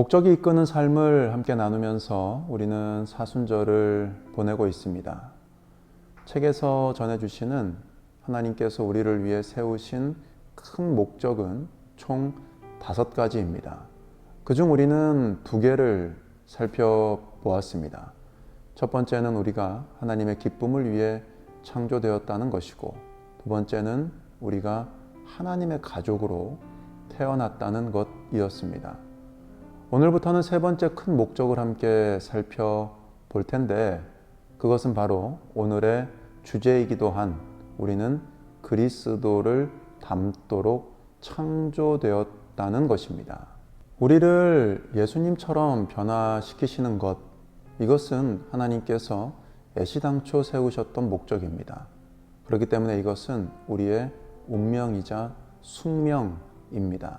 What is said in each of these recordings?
목적이 이끄는 삶을 함께 나누면서 우리는 사순절을 보내고 있습니다. 책에서 전해주시는 하나님께서 우리를 위해 세우신 큰 목적은 총 다섯 가지입니다. 그중 우리는 두 개를 살펴보았습니다. 첫 번째는 우리가 하나님의 기쁨을 위해 창조되었다는 것이고, 두 번째는 우리가 하나님의 가족으로 태어났다는 것이었습니다. 오늘부터는 세 번째 큰 목적을 함께 살펴볼 텐데, 그것은 바로 오늘의 주제이기도 한 우리는 그리스도를 닮도록 창조되었다는 것입니다. 우리를 예수님처럼 변화시키시는 것, 이것은 하나님께서 애시당초 세우셨던 목적입니다. 그렇기 때문에 이것은 우리의 운명이자 숙명입니다.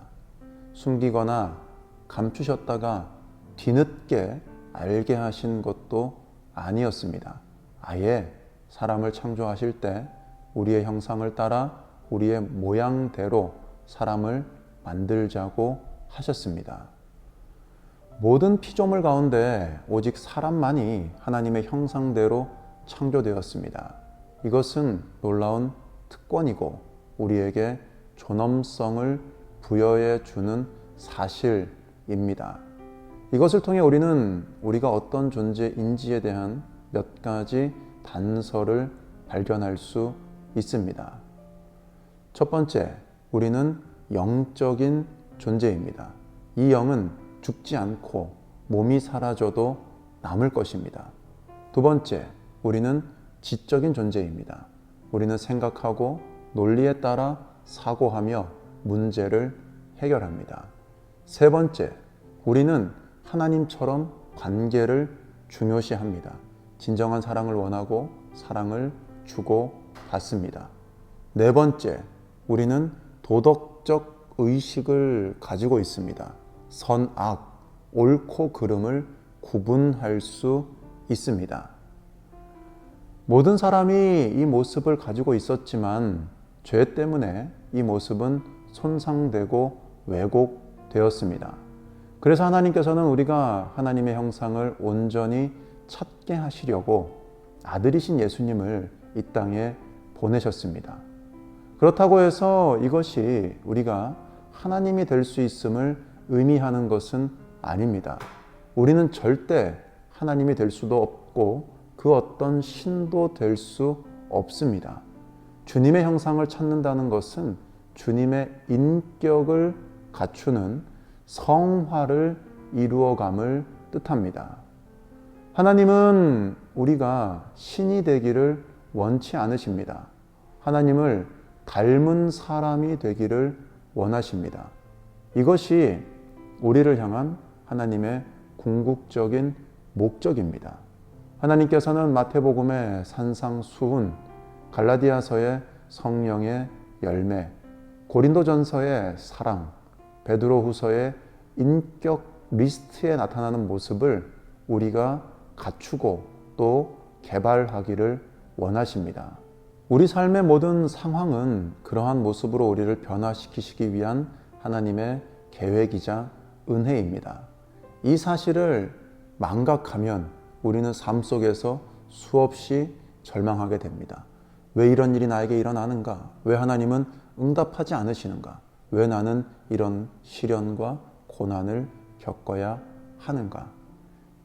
숨기거나 감추셨다가 뒤늦게 알게 하신 것도 아니었습니다. 아예 사람을 창조하실 때 우리의 형상을 따라 우리의 모양대로 사람을 만들자고 하셨습니다. 모든 피조물 가운데 오직 사람만이 하나님의 형상대로 창조되었습니다. 이것은 놀라운 특권이고 우리에게 존엄성을 부여해 주는 사실 입니다. 이것을 통해 우리는 우리가 어떤 존재인지에 대한 몇 가지 단서를 발견할 수 있습니다. 첫 번째, 우리는 영적인 존재입니다. 이 영은 죽지 않고 몸이 사라져도 남을 것입니다. 두 번째, 우리는 지적인 존재입니다. 우리는 생각하고 논리에 따라 사고하며 문제를 해결합니다. 세 번째, 우리는 하나님처럼 관계를 중요시합니다. 진정한 사랑을 원하고 사랑을 주고 받습니다. 네 번째, 우리는 도덕적 의식을 가지고 있습니다. 선, 악, 옳고 그름을 구분할 수 있습니다. 모든 사람이 이 모습을 가지고 있었지만 죄 때문에 이 모습은 손상되고 왜곡 되었습니다. 그래서 하나님께서는 우리가 하나님의 형상을 온전히 찾게 하시려고 아들이신 예수님을 이 땅에 보내셨습니다. 그렇다고 해서 이것이 우리가 하나님이 될 수 있음을 의미하는 것은 아닙니다. 우리는 절대 하나님이 될 수도 없고 그 어떤 신도 될 수 없습니다. 주님의 형상을 찾는다는 것은 주님의 인격을 갖추는 성화를 이루어감을 뜻합니다. 하나님은 우리가 신이 되기를 원치 않으십니다. 하나님을 닮은 사람이 되기를 원하십니다. 이것이 우리를 향한 하나님의 궁극적인 목적입니다. 하나님께서는 마태복음의 산상수훈, 갈라디아서의 성령의 열매, 고린도전서의 사랑, 베드로 후서의 인격 리스트에 나타나는 모습을 우리가 갖추고 또 개발하기를 원하십니다. 우리 삶의 모든 상황은 그러한 모습으로 우리를 변화시키시기 위한 하나님의 계획이자 은혜입니다. 이 사실을 망각하면 우리는 삶 속에서 수없이 절망하게 됩니다. 왜 이런 일이 나에게 일어나는가? 왜 하나님은 응답하지 않으시는가? 왜 나는 이런 시련과 고난을 겪어야 하는가?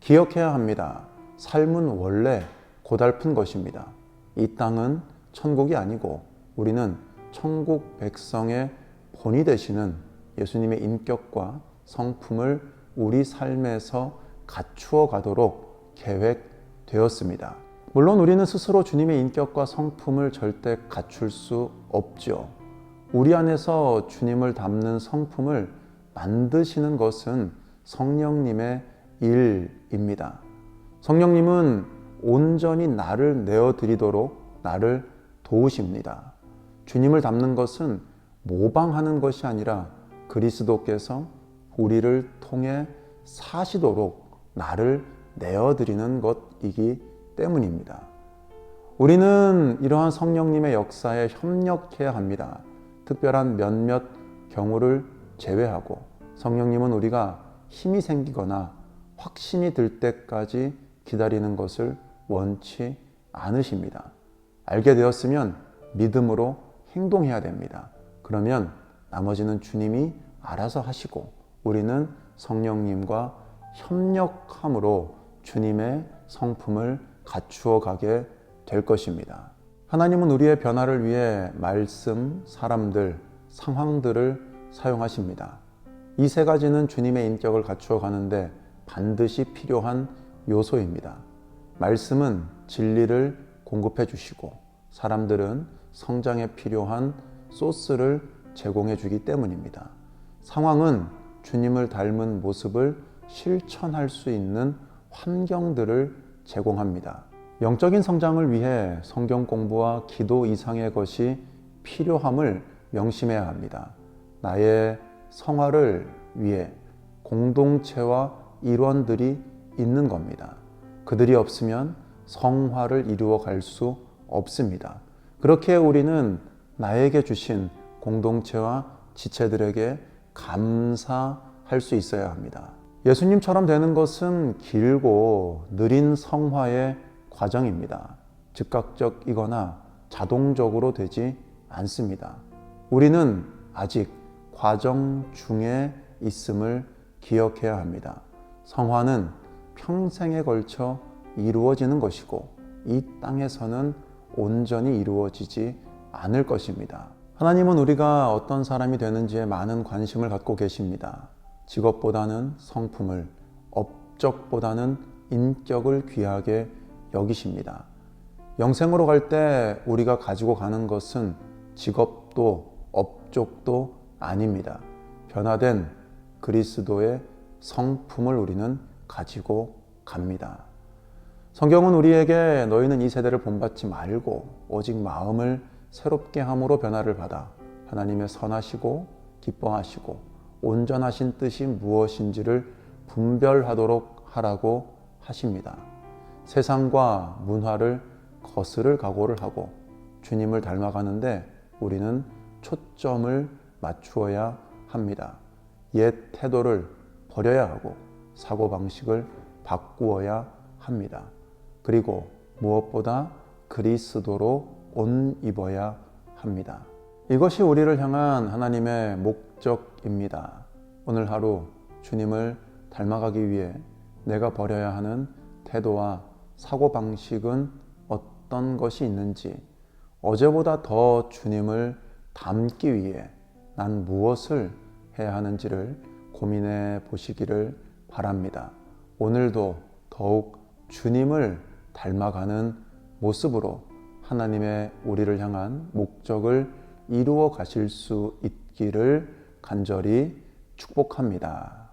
기억해야 합니다. 삶은 원래 고달픈 것입니다. 이 땅은 천국이 아니고 우리는 천국 백성의 본이 되시는 예수님의 인격과 성품을 우리 삶에서 갖추어 가도록 계획되었습니다. 물론 우리는 스스로 주님의 인격과 성품을 절대 갖출 수 없죠. 우리 안에서 주님을 담는 성품을 만드시는 것은 성령님의 일입니다. 성령님은 온전히 나를 내어드리도록 나를 도우십니다. 주님을 닮는 것은 모방하는 것이 아니라 그리스도께서 우리를 통해 사시도록 나를 내어드리는 것이기 때문입니다. 우리는 이러한 성령님의 역사에 협력해야 합니다. 특별한 몇몇 경우를 제외하고 성령님은 우리가 힘이 생기거나 확신이 들 때까지 기다리는 것을 원치 않으십니다. 알게 되었으면 믿음으로 행동해야 됩니다. 그러면 나머지는 주님이 알아서 하시고 우리는 성령님과 협력함으로 주님의 성품을 갖추어 가게 될 것입니다. 하나님은 우리의 변화를 위해 말씀, 사람들, 상황들을 사용하십니다. 이 세 가지는 주님의 인격을 갖추어 가는데 반드시 필요한 요소입니다. 말씀은 진리를 공급해 주시고 사람들은 성장에 필요한 소스를 제공해 주기 때문입니다. 상황은 주님을 닮은 모습을 실천할 수 있는 환경들을 제공합니다. 영적인 성장을 위해 성경 공부와 기도 이상의 것이 필요함을 명심해야 합니다. 나의 성화를 위해 공동체와 일원들이 있는 겁니다. 그들이 없으면 성화를 이루어 갈 수 없습니다. 그렇게 우리는 나에게 주신 공동체와 지체들에게 감사할 수 있어야 합니다. 예수님처럼 되는 것은 길고 느린 성화의 과정입니다. 즉각적이거나 자동적으로 되지 않습니다. 우리는 아직 과정 중에 있음을 기억해야 합니다. 성화는 평생에 걸쳐 이루어지는 것이고 이 땅에서는 온전히 이루어지지 않을 것입니다. 하나님은 우리가 어떤 사람이 되는지에 많은 관심을 갖고 계십니다. 직업보다는 성품을, 업적보다는 인격을 귀하게 여기십니다. 영생으로 갈 때 우리가 가지고 가는 것은 직업도 업적도 아닙니다. 변화된 그리스도의 성품을 우리는 가지고 갑니다. 성경은 우리에게 너희는 이 세대를 본받지 말고 오직 마음을 새롭게 함으로 변화를 받아 하나님의 선하시고 기뻐하시고 온전하신 뜻이 무엇인지를 분별하도록 하라고 하십니다. 세상과 문화를 거스를 각오를 하고 주님을 닮아가는데 우리는 초점을 맞추어야 합니다. 옛 태도를 버려야 하고 사고방식을 바꾸어야 합니다. 그리고 무엇보다 그리스도로 옷 입어야 합니다. 이것이 우리를 향한 하나님의 목적입니다. 오늘 하루 주님을 닮아가기 위해 내가 버려야 하는 태도와 사고 방식은 어떤 것이 있는지, 어제보다 더 주님을 닮기 위해 난 무엇을 해야 하는지를 고민해 보시기를 바랍니다. 오늘도 더욱 주님을 닮아가는 모습으로 하나님의 우리를 향한 목적을 이루어 가실 수 있기를 간절히 축복합니다.